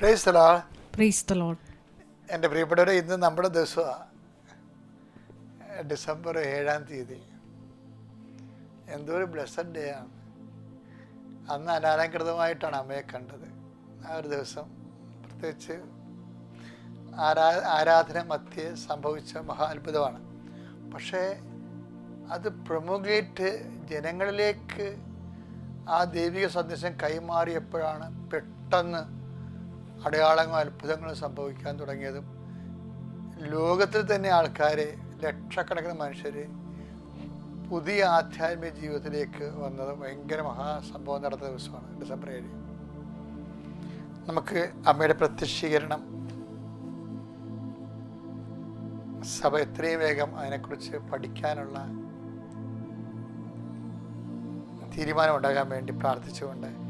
Price price എന്റെ പ്രിയപ്പെട്ടവരെ ഇന്ന് നമ്മുടെ ദിവസമാണ് ഡിസംബർ ഏഴാം തീയതി. എന്തോ ഒരു ബ്ലെസ്സഡ് ഡേ ആണ്. അന്ന് അനാലംകൃതമായിട്ടാണ് അമ്മയെ കണ്ടത്. ആ ഒരു ദിവസം പ്രത്യേകിച്ച് ആരാ ആരാധന മധ്യേ സംഭവിച്ച മഹാ അത്ഭുതമാണ് പക്ഷേ അത് പ്രൊമുഗേറ്റ് ജനങ്ങളിലേക്ക് ആ ദൈവിക സന്ദേശം കൈമാറിയപ്പോഴാണ് പെട്ടെന്ന് അടയാളങ്ങളും അത്ഭുതങ്ങളും സംഭവിക്കാൻ തുടങ്ങിയതും ലോകത്തിൽ തന്നെ ആൾക്കാരെ ലക്ഷക്കണക്കിന് മനുഷ്യർ പുതിയ ആധ്യാത്മിക ജീവിതത്തിലേക്ക് വന്നത് ഭയങ്കര മഹാസംഭവം നടന്ന ദിവസമാണ് ഡിസംബർ ഏഴ്. നമുക്ക് അമ്മയുടെ പ്രത്യക്ഷീകരണം. സഭ എത്രയും വേഗം അതിനെക്കുറിച്ച് പഠിക്കാനുള്ള തീരുമാനം ഉണ്ടാകാൻ വേണ്ടി പ്രാർത്ഥിച്ചുകൊണ്ട്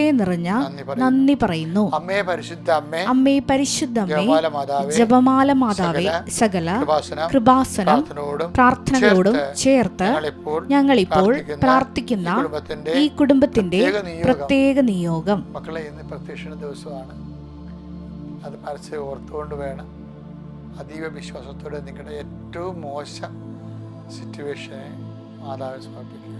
ഹൃദയം നിറഞ്ഞ നന്ദി പറയുന്നു. അമ്മേ പരിശുദ്ധ അമ്മേ അമ്മേ പരിശുദ്ധമ്മേ ജപമാല മാതാവേ ജപമാല മാതാവേ സകല കൃപാസനം പ്രാർത്ഥനകളോടും ചേർത്ത് ഞങ്ങളിപ്പോൾ പ്രാർത്ഥിക്കുന്ന ഈ കുടുംബത്തിന്റെ ഈ പ്രത്യേക നിയോഗം. പ്രത്യേക നിയോഗം. മക്കളെ ഇന്ന് പ്രത്യക്ഷണ ദിവസമാണ്. അത് മനസ്സിൽ ഓർത്തുകൊണ്ട് വേണം. അതീവ വിശ്വാസത്തോടെ നിങ്ങളുടെ ഏറ്റവും മോശം സിറ്റുവേഷനെ മാതാവിനെ സമർപ്പിക്കുക.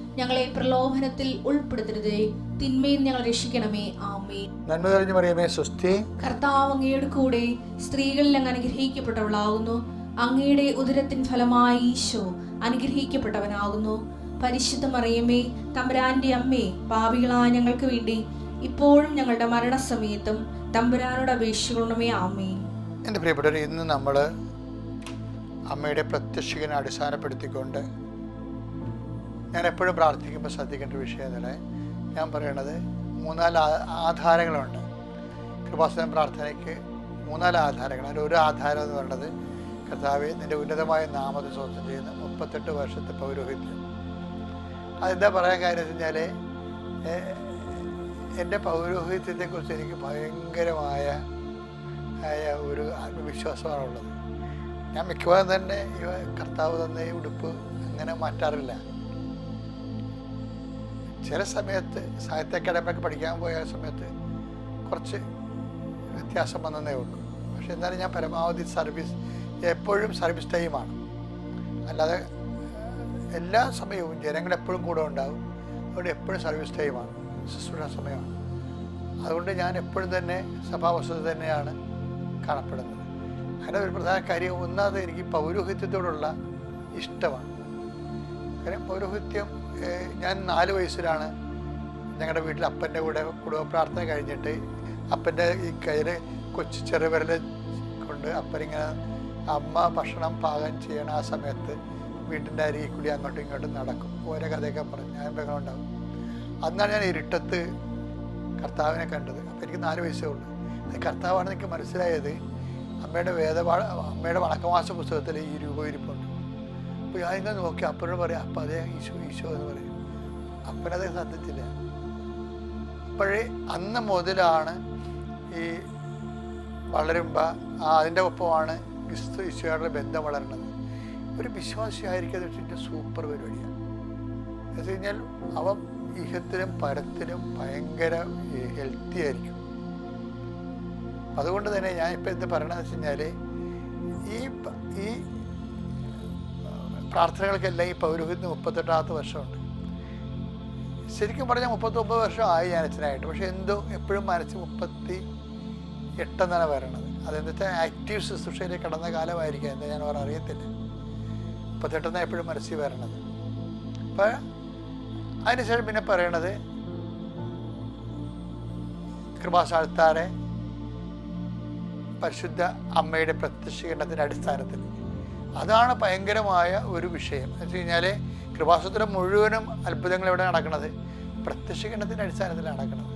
ഞങ്ങളെ പ്രലോഭനത്തിൽ ഉൾപ്പെടുത്തരുതേ. തിന്മയിൽ ഞങ്ങൾ രക്ഷിക്കണമേ. ആമേ നന്മ തെളിഞ്ഞു പറയുമേ സ്വസ്തി. കർത്താവ് അങ്ങയുടെ കൂടെ സ്ത്രീകളിൽ അങ്ങ് അനുഗ്രഹിക്കപ്പെട്ടവളാകുന്നു. അങ്ങയുടെ ഉദരത്തിൻ ഫലമായി ഈശോ അനുഗ്രഹിക്കപ്പെട്ടവനാകുന്നു. പരിശുദ്ധ മറിയമ്മേ തമ്പുരാന്റെ അമ്മേ പാപികളായ ഞങ്ങൾക്ക് വേണ്ടി ഇപ്പോഴും ഞങ്ങളുടെ മരണസമയത്തും തമ്പുരാനോട് അപേക്ഷിക്കണമേ. ആമേ എന്റെ പ്രിയപ്പെട്ടവർ ഇന്ന് നമ്മൾ അമ്മയുടെ പ്രത്യക്ഷികനെ അടിസ്ഥാനപ്പെടുത്തിക്കൊണ്ട് ഞാൻ എപ്പോഴും പ്രാർത്ഥിക്കുമ്പോൾ ശ്രദ്ധിക്കേണ്ട ഒരു വിഷയം തന്നെ ഞാൻ പറയണത് മൂന്നാൽ ആധാരങ്ങളുണ്ട്. കൃപാസന പ്രാർത്ഥനയ്ക്ക് മൂന്നാൽ ആധാരങ്ങൾ അതിൽ ഒരു ആധാരം എന്ന് പറയുന്നത് കർത്താവ് നിന്റെ ഉന്നതമായ നാമത്തെ സ്വന്തം ചെയ്യുന്ന മുപ്പത്തെട്ട് വർഷത്തെ പൗരോഹിത്യം. അതെന്താ പറയാൻ കാര്യം വെച്ച് കഴിഞ്ഞാൽ എന്റെ പൗരോഹിത്യത്തെക്കുറിച്ച് എനിക്ക് ഭയങ്കരമായ ആയ ഒരു ആത്മവിശ്വാസമാണുള്ളത്. ഞാൻ മിക്കവാറും തന്നെ കർത്താവ് തന്നെ ഉടുപ്പ് അങ്ങനെ മാറ്റാറില്ല. ചില സമയത്ത് സാഹിത്യ അക്കാഡമിയൊക്കെ പഠിക്കാൻ പോയ സമയത്ത് കുറച്ച് വ്യത്യാസം വന്നതേ ഉള്ളൂ. പക്ഷെ എന്നാലും ഞാൻ പരമാവധി സർവീസ് എപ്പോഴും സർവീസ് ടൈമാണ് അല്ലാതെ എല്ലാ സമയവും ജനങ്ങൾ എപ്പോഴും കൂടെ ഉണ്ടാവും. അതുകൊണ്ട് എപ്പോഴും സർവീസ് ടൈമാണ് ശുശ്രൂഷ സമയമാണ്. അതുകൊണ്ട് ഞാൻ എപ്പോഴും തന്നെ സഭാവസ്തുത തന്നെയാണ് കാണപ്പെടുന്നത്. അതിന്റെ ഒരു പ്രധാന കാര്യം ഒന്നാമത് എനിക്ക് പൗരോഹിത്യത്തോടുള്ള ഇഷ്ടമാണ്. കാര്യം പൗരോഹിത്യം ഞാൻ നാല് വയസ്സിലാണ് ഞങ്ങളുടെ വീട്ടിൽ അപ്പന്റെ കൂടെ കുടുംബ പ്രാർത്ഥന കഴിഞ്ഞിട്ട് അപ്പന്റെ ഈ കയ്യിൽ കൊച്ചു ചെറുവിരൽ കൊണ്ട് അപ്പനിങ്ങനെ അമ്മ ഭക്ഷണം പാകം ചെയ്യണ ആ സമയത്ത് വീട്ടിന്റെ അരികിൽ കൂടി അങ്ങോട്ടും ഇങ്ങോട്ടും നടക്കും. ഓരോ കഥയൊക്കെ പറഞ്ഞ് ഞാൻ ബഹളമുണ്ടാകും അന്നാണ് ഞാൻ ഇരുട്ടത്ത് കർത്താവിനെ കണ്ടത്. അപ്പോൾ എനിക്ക് നാല് വയസ്സേ ഉള്ളൂ. അത് കർത്താവാണെന്ന് എനിക്ക് മനസ്സിലായത് അമ്മയുടെ വേദപാഠ അമ്മയുടെ വണക്കമാസ പുസ്തകത്തിൽ ഈ രൂപ ഇരിപ്പുണ്ട്. അപ്പോൾ ഞാൻ ഇങ്ങനെ നോക്കി അപ്പനോട് പറയാം അപ്പം അതേ ഈശോ ഈശോ എന്ന് പറയും. അപ്പനത് ശ്രദ്ധിച്ചില്ല അപ്പോഴേ അന്ന് മുതലാണ് ഈ വളരുമ്പോൾ അതിന്റെ ഒപ്പമാണ് ക്രിസ്തു ഈശോയുടെ ബന്ധം വളരുന്നത് ഒരു വിശ്വാസിയായിരിക്കുന്നത് എന്റെ സൂപ്പർ പരിപാടിയാണ് എന്ന് വെച്ച് കഴിഞ്ഞാൽ അവൻ ഇഹത്തിലും പരത്തിലും ഭയങ്കര ഹെൽത്തി ആയിരിക്കും. അതുകൊണ്ട് തന്നെ ഞാൻ ഇപ്പം എന്ത് പറയണമെന്ന് വെച്ച് കഴിഞ്ഞാൽ ഈ ഈ പ്രാർത്ഥനകൾക്കെല്ലാം ഈ പൗരോഹിത്യം മുപ്പത്തെട്ടാമത്തെ വർഷമുണ്ട്. ശരിക്കും പറഞ്ഞാൽ മുപ്പത്തൊമ്പത് വർഷമായി ഞാൻ അച്ഛനായിട്ട്. പക്ഷെ എന്തോ എപ്പോഴും മനസ്സ് മുപ്പത്തി എട്ടെന്നാണ് വരണത് അതെന്താ വെച്ചാൽ ആക്റ്റീവ് ശുശ്രൂഷയിലെ കടന്ന കാലമായിരിക്കാം എന്താ ഞാൻ അവർ അറിയത്തില്ല. മുപ്പത്തെട്ടെന്നാണ് എപ്പോഴും മനസ്സിൽ വരണത്. അപ്പോൾ അതിനുശേഷം പിന്നെ പറയണത് കൃപാസാൽത്താറെ പരിശുദ്ധ അമ്മയുടെ പ്രത്യക്ഷീകരണത്തിന്റെ അടിസ്ഥാനത്തിൽ. അതാണ് ഭയങ്കരമായ ഒരു വിഷയം. എന്ന് വെച്ച് കഴിഞ്ഞാൽ കൃപാസൂത്രം മുഴുവനും അത്ഭുതങ്ങൾ എവിടെ നടക്കുന്നത് പ്രത്യക്ഷീകരണത്തിന്റെ അടിസ്ഥാനത്തിലാണ് നടക്കുന്നത്.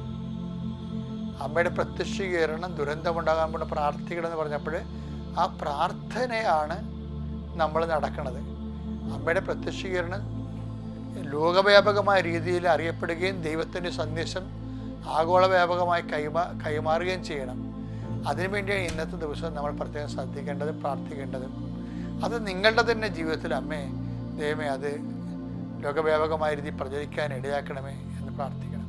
അമ്മയുടെ പ്രത്യക്ഷീകരണം ദുരന്തമുണ്ടാകാൻ കൊണ്ട് പ്രാർത്ഥിക്കണം എന്ന് പറഞ്ഞപ്പോൾ ആ പ്രാർത്ഥനയാണ് നമ്മൾ നടക്കുന്നത്. അമ്മയുടെ പ്രത്യക്ഷീകരണം ലോകവ്യാപകമായ രീതിയിൽ അറിയപ്പെടുകയും ദൈവത്തിന്റെ സന്ദേശം ആഗോളവ്യാപകമായി കൈമാ കൈമാറുകയും ചെയ്യണം. അതിനുവേണ്ടിയാണ് ഇന്നത്തെ ദിവസം നമ്മൾ പ്രത്യേകം ശ്രദ്ധിക്കേണ്ടതും പ്രാർത്ഥിക്കേണ്ടതും. അത് നിങ്ങളുടെ തന്നെ ജീവിതത്തിൽ അമ്മേ ദൈവമേ അത് ലോകവ്യാപകമായ രീതിയിൽ പ്രചരിക്കാൻ ഇടയാക്കണമേ എന്ന് പ്രാർത്ഥിക്കണം.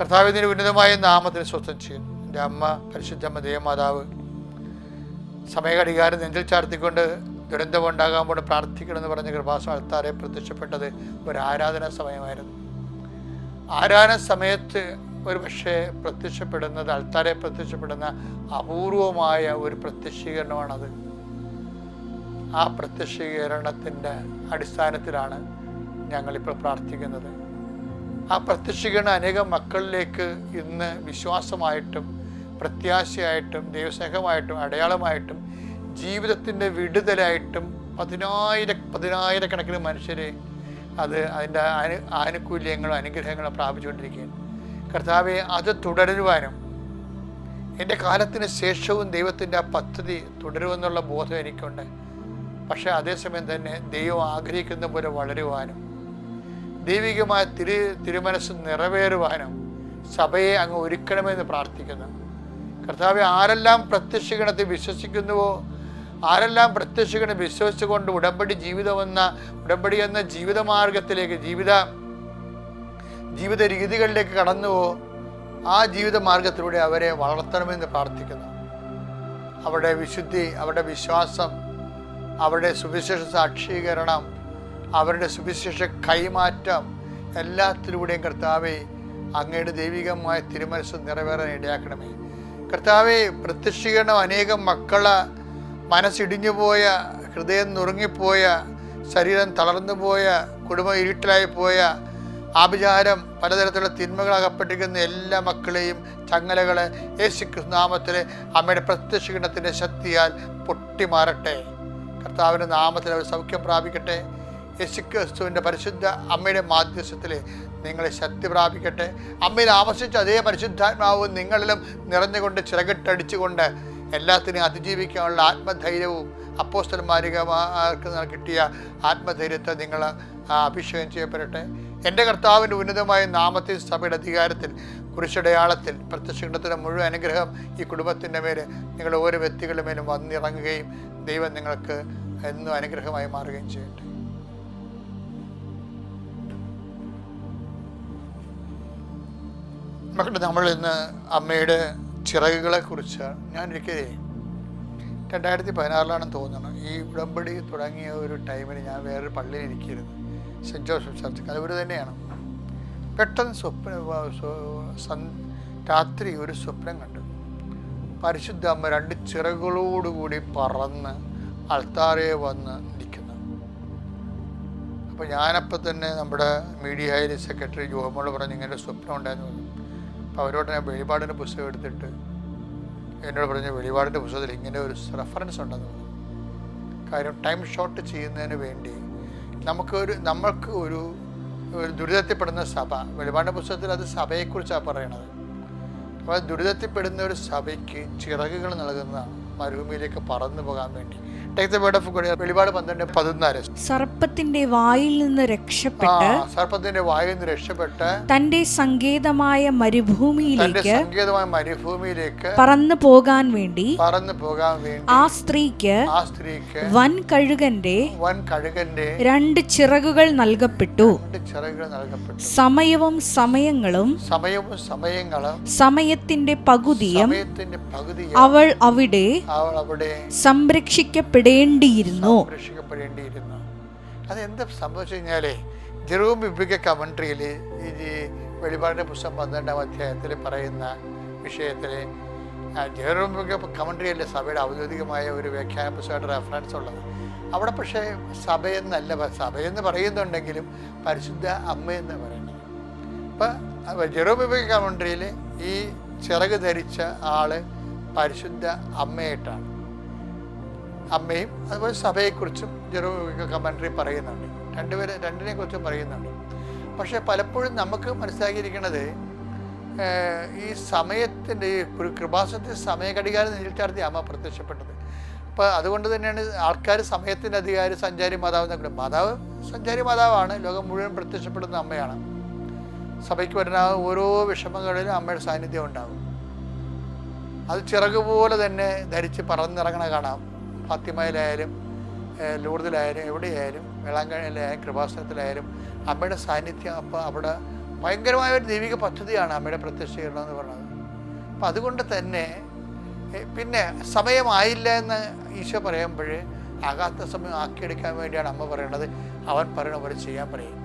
കർത്താവിന്റെ ഉന്നതമായ നാമത്തിൽ സ്വസ്ഥം ചെയ്യുന്നു. എന്റെ അമ്മ പരിശുദ്ധമ്മ ദേവമാതാവ് സമയഘടികാരം നെഞ്ചിൽ ചാർത്തിക്കൊണ്ട് ദുരന്തമുണ്ടാകാൻ കൊണ്ട് പ്രാർത്ഥിക്കണമെന്ന് പറഞ്ഞ കൃപാസം പ്രത്യക്ഷപ്പെട്ടത് ഒരു ആരാധന സമയമായിരുന്നു. ആരാധന സമയത്ത് ഒരു പക്ഷേ പ്രത്യക്ഷപ്പെടുന്നത് അൾത്താരെ പ്രത്യക്ഷപ്പെടുന്ന അപൂർവമായ ഒരു പ്രത്യക്ഷീകരണമാണത്. ആ പ്രത്യക്ഷീകരണത്തിന്റെ അടിസ്ഥാനത്തിലാണ് ഞങ്ങളിപ്പോൾ പ്രാർത്ഥിക്കുന്നത്. ആ പ്രത്യക്ഷീകരണം അനേകം മക്കളിലേക്ക് ഇന്ന് വിശ്വാസമായിട്ടും പ്രത്യാശയായിട്ടും ദൈവസ്നേഹമായിട്ടും അടയാളമായിട്ടും ജീവിതത്തിന്റെ വിടുതലായിട്ടും പതിനായിര പതിനായിരക്കണക്കിന് മനുഷ്യരെ അത് അതിന്റെ അനു ആനുകൂല്യങ്ങളും അനുഗ്രഹങ്ങളും പ്രാപിച്ചുകൊണ്ടിരിക്കുകയാണ്. കർത്താവെ അത് തുടരുവാനും എന്റെ കാലത്തിന് ശേഷവും ദൈവത്തിന്റെ ആ പദ്ധതി തുടരുമെന്നുള്ള ബോധം എനിക്കുണ്ട്. പക്ഷേ അതേസമയം തന്നെ ദൈവം ആഗ്രഹിക്കുന്ന പോലെ വളരുവാനും ദൈവികമായ തിരു തിരുമനസ് നിറവേറുവാനും സഭയെ അങ്ങ് ഒരുക്കണമെന്ന് പ്രാർത്ഥിക്കുന്നു. കർത്താവ് ആരെല്ലാം പ്രത്യക്ഷഗണത്തെ വിശ്വസിക്കുന്നുവോ ആരെല്ലാം പ്രത്യക്ഷഗണം വിശ്വസിച്ചുകൊണ്ട് ഉടമ്പടി ജീവിതമെന്ന ഉടമ്പടി എന്ന ജീവിതമാർഗത്തിലേക്ക് ജീവിത ജീവിത രീതികളിലേക്ക് കടന്നുവോ ആ ജീവിത മാർഗത്തിലൂടെ അവരെ വളർത്തണമെന്ന് പ്രാർത്ഥിക്കുന്നു. അവരുടെ വിശുദ്ധി അവരുടെ വിശ്വാസം അവരുടെ സുവിശേഷ സാക്ഷീകരണം അവരുടെ സുവിശേഷ കൈമാറ്റം എല്ലാത്തിലൂടെയും കർത്താവെ അങ്ങയുടെ ദൈവികമായ തിരുമനസ് നിറവേറാൻ ഇടയാക്കണമേ. കർത്താവെ പ്രത്യക്ഷീകരണം അനേകം മക്കളെ മനസ്സിടിഞ്ഞു പോയ ഹൃദയം നുറുങ്ങിപ്പോയ ശരീരം തളർന്നു പോയ കുടുംബം ഇരുട്ടിലായി പോയ ആഭിചാരം പലതരത്തിലുള്ള തിന്മകൾ അകപ്പെട്ടിരിക്കുന്ന എല്ലാ മക്കളെയും ചങ്ങലകളെ യേശു നാമത്തിലെ അമ്മയുടെ പ്രത്യക്ഷീകരണത്തിന്റെ ശക്തിയാൽ പൊട്ടിമാറട്ടെ. കർത്താവിന്റെ നാമത്തിൽ അവർ സൗഖ്യം പ്രാപിക്കട്ടെ. യേശു ക്രിസ്തുവിന്റെ പരിശുദ്ധ അമ്മയുടെ മാധ്യസ്ഥത്തിൽ നിങ്ങളെ ശക്തി പ്രാപിക്കട്ടെ. അമ്മയിൽ ആവശ്യിച്ച അതേ പരിശുദ്ധാത്മാവ് നിങ്ങളിലും നിറഞ്ഞുകൊണ്ട് ചിറകിട്ടടിച്ചുകൊണ്ട് എല്ലാത്തിനെയും അതിജീവിക്കാനുള്ള ആത്മധൈര്യവും അപ്പോസ്റ്റന്മാരികമാർക്ക് കിട്ടിയ ആത്മധൈര്യത്തെ നിങ്ങൾ അഭിഷേകം ചെയ്യപ്പെടട്ടെ. എന്റെ കർത്താവിന്റെ ഉന്നതമായ നാമത്തിൽ സഭയുടെ അധികാരത്തിൽ കുരിശടയാളത്തിൽ പ്രത്യക്ഷത്തിന്റെ മുഴുവൻ അനുഗ്രഹം ഈ കുടുംബത്തിന്റെ മേൽ നിങ്ങൾ ഓരോ വ്യക്തികളുടെ മേലും വന്നിറങ്ങുകയും ദൈവം നിങ്ങൾക്ക് എന്നും അനുഗ്രഹമായി മാറുകയും ചെയ്യട്ടെ. മക്കളുടെ നമ്മൾ ഇന്ന് അമ്മയുടെ ചിറകുകളെ കുറിച്ച് ഞാൻ ഒരിക്കലേ രണ്ടായിരത്തി പതിനാറിലാണെന്ന് തോന്നുന്നു. ഈ ഉടമ്പടി തുടങ്ങിയ ഒരു ടൈമിൽ ഞാൻ വേറൊരു പള്ളിയിൽ ഇരിക്കുന്നു സെന്റ് ജോസഫ് ചർച്ച് കലവൂർ തന്നെയാണ്. പെട്ടെന്ന് സ്വപ്ന രാത്രി ഒരു സ്വപ്നം കണ്ടു. പരിശുദ്ധ അമ്മ രണ്ട് ചിറകുകളോടുകൂടി പറന്ന് അൾത്താറെ വന്ന് നിൽക്കുന്നു. അപ്പോൾ ഞാനപ്പോൾ തന്നെ നമ്മുടെ മീഡിയ സെക്രട്ടറി ജോമോട് പറഞ്ഞ് ഇങ്ങനെ സ്വപ്നം ഉണ്ടായിരുന്നു അപ്പോൾ അവരോട് ഞാൻ വെളിപാടിന്റെ പുസ്തകം എടുത്തിട്ട് എന്നോട് പറഞ്ഞ വെളിപാടിന്റെ പുസ്തകത്തിൽ ഇങ്ങനെ ഒരു റെഫറൻസ് ഉണ്ടെന്ന് പറഞ്ഞു. കാര്യം ടൈം ഷോർട്ട് ചെയ്യുന്നതിന് വേണ്ടി നമുക്കൊരു നമ്മൾക്ക് ഒരു ദുരിതത്തിൽപ്പെടുന്ന സഭ. വെളിപാട് പുസ്തകത്തിൽ അത് സഭയെക്കുറിച്ചാണ് പറയണത്. അപ്പോൾ ദുരിതത്തിൽപ്പെടുന്ന ഒരു സഭയ്ക്ക് ചിറകുകൾ നൽകുന്ന മരുഭൂമിയിലേക്ക് പറന്നു പോകാൻ വേണ്ടി take the word of God വെളിപാട് പന്ത്രണ്ട് പതിനാല് സർപ്പത്തിന്റെ വായിൽ നിന്ന് രക്ഷപ്പെട്ട് സർപ്പത്തിന്റെ വായിൽ നിന്ന് രക്ഷപ്പെട്ട് തന്റെ സങ്കേതമായ മരുഭൂമിയിലേക്ക് സങ്കേതമായ മരുഭൂമിയിലേക്ക് പറന്നു പോകാൻ വേണ്ടി പറന്നു പോകാൻ വേണ്ടി ആ സ്ത്രീക്ക് ആ സ്ത്രീക്ക് വൻ കഴുകന്റെ വൻ കഴുകന്റെ രണ്ട് ചിറകുകൾ നൽകപ്പെട്ടു. ചിറകുകൾ നൽകപ്പെട്ടു. സമയവും സമയങ്ങളും സമയവും സമയങ്ങളും സമയത്തിന്റെ പകുതിയും സമയത്തിന്റെ പകുതി അവൾ അവിടെ അവൾ അവിടെ സംരക്ഷിക്കപ്പെടേണ്ടിയിരുന്നു സംരക്ഷിക്കപ്പെടേണ്ടിയിരുന്നു. അതെന്താ സംഭവിച്ചു കഴിഞ്ഞാലേ ജെറൂം കമൻട്രിയിൽ ഈ വെളിപാടിന്റെ പുസ്തകം പന്ത്രണ്ടാം അധ്യായത്തിൽ പറയുന്ന വിഷയത്തിൽ ജെറൂം ബിബിക കമൻട്രിയല്ലേ സഭയുടെ ഔദ്യോഗികമായ ഒരു വ്യാഖ്യാന പുസ്തകമായിട്ട് റെഫറൻസ് ഉള്ളത്. അവിടെ പക്ഷേ സഭയെന്നല്ല സഭയെന്ന് പറയുന്നുണ്ടെങ്കിലും പരിശുദ്ധ അമ്മയെന്ന് പറയുന്നത്. അപ്പം ജെറൂം ബിബിക കമൻട്രിയിൽ ഈ ചിറക് ധരിച്ച ആൾ പരിശുദ്ധ അമ്മയായിട്ടാണ്. അമ്മയും അതുപോലെ സഭയെക്കുറിച്ചും ജെറോമിക കമൻട്രി പറയുന്നുണ്ട്. രണ്ടുപേരെ രണ്ടിനെ കുറിച്ചും പറയുന്നുണ്ട്. പക്ഷേ പലപ്പോഴും നമുക്ക് മനസ്സിലാക്കിയിരിക്കുന്നത് ഈ സമയത്തിന്റെ ഈ ഒരു കൃപാസനത്തിൽ സമയഘടികാരം നീൽച്ചാർത്തി അമ്മ പ്രത്യക്ഷപ്പെട്ടത്. അപ്പോൾ അതുകൊണ്ട് തന്നെയാണ് ആൾക്കാർ സമയത്തിന്റെ അധികാരി സഞ്ചാരി മാതാവ് എന്നൊക്കെ മാതാവ് സഞ്ചാരി മാതാവാണ് ലോകം മുഴുവൻ പ്രത്യക്ഷപ്പെടുന്ന അമ്മയാണ്. സഭയ്ക്ക് വരുന്ന ഓരോ വിഷമങ്ങളിലും അമ്മയുടെ സാന്നിധ്യം ഉണ്ടാകും. അത് ചിറക് പോലെ തന്നെ ധരിച്ച് പറന്നിറങ്ങണ കാണാം. ഫാത്തിമയിലായാലും ലൂർദിലായാലും എവിടെയായാലും വേളാങ്കണ്ണിയിലായാലും കൃപാസനത്തിലായാലും അമ്മയുടെ സാന്നിധ്യം അപ്പോൾ അവിടെ ഭയങ്കരമായ ഒരു ദൈവിക പദ്ധതിയാണ് അമ്മയുടെ പ്രത്യക്ഷീകരണം എന്ന് പറയുന്നത് അപ്പം അതുകൊണ്ട് തന്നെ പിന്നെ സമയമായില്ല എന്ന് ഈശോ പറയുമ്പോൾ ആകാത്ത സമയം ആക്കിയെടുക്കാൻ വേണ്ടിയാണ് അമ്മ പറയുന്നത് അവൻ പറയണ പോലെ ചെയ്യാൻ പറയും.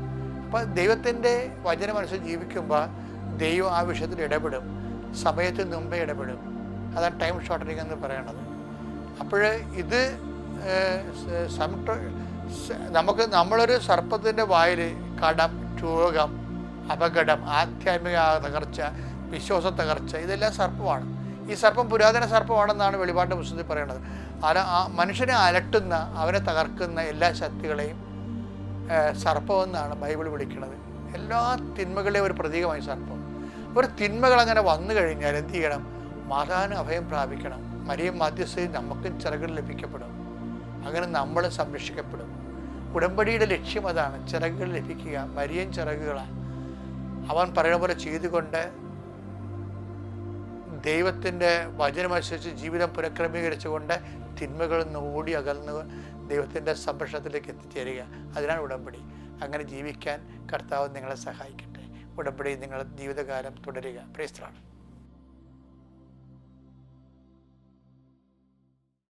അപ്പം ദൈവത്തിന്റെ വചനമനുസരിച്ച് ജീവിക്കുമ്പോൾ ദൈവം ആ വിഷയത്തിൽ ഇടപെടും. സമയത്തിന് മുമ്പേ ഇടപെടും. അതാണ് ടൈം ഷോർട്ടനിങ് എന്ന് പറയണത്. അപ്പോൾ ഇത് നമുക്ക് നമ്മളൊരു സർപ്പത്തിന്റെ വായിൽ കടം രോഗം അപകടം ആധ്യാത്മിക തകർച്ച വിശ്വാസ തകർച്ച ഇതെല്ലാം സർപ്പമാണ്. ഈ സർപ്പം പുരാതന സർപ്പമാണെന്നാണ് വെളിപാടിന്റെ പുസ്തകത്തിൽ പറയുന്നത്. അല മനുഷ്യനെ അലട്ടുന്ന അവനെ തകർക്കുന്ന എല്ലാ ശക്തികളെയും സർപ്പമെന്നാണ് ബൈബിൾ വിളിക്കുന്നത്. എല്ലാ തിന്മകളുടെയും ഒരു പ്രതീകമായി സർപ്പം. ഒരു തിന്മകൾ അങ്ങനെ വന്നു കഴിഞ്ഞാൽ എന്ത് ചെയ്യണം? മാതാവിന് അഭയം പ്രാപിക്കണം. മരിയും മാധ്യസ്ഥയിൽ നമുക്കും ചിറകൾ ലഭിക്കപ്പെടും. അങ്ങനെ നമ്മൾ സംരക്ഷിക്കപ്പെടും. ഉടമ്പടിയുടെ ലക്ഷ്യം അതാണ് ചിറകുകൾ ലഭിക്കുക മരിയൻ ചിറകുകളാണ്. അവൻ പറയുന്ന പോലെ ചെയ്തുകൊണ്ട് ദൈവത്തിന്റെ വചനമനുസരിച്ച് ജീവിതം പുനഃക്രമീകരിച്ചുകൊണ്ട് തിന്മകളിൽ നിന്ന് ഓടി അകന്ന് ദൈവത്തിന്റെ സംരക്ഷണത്തിലേക്ക് എത്തിച്ചേരുക. അതിനാണ് ഉടമ്പടി. അങ്ങനെ ജീവിക്കാൻ കർത്താവ് നിങ്ങളെ സഹായിക്കട്ടെ. ഉടമ്പടി നിങ്ങളുടെ ജീവിതകാലം തുടരുക. പ്രേസ്ത്രാണ്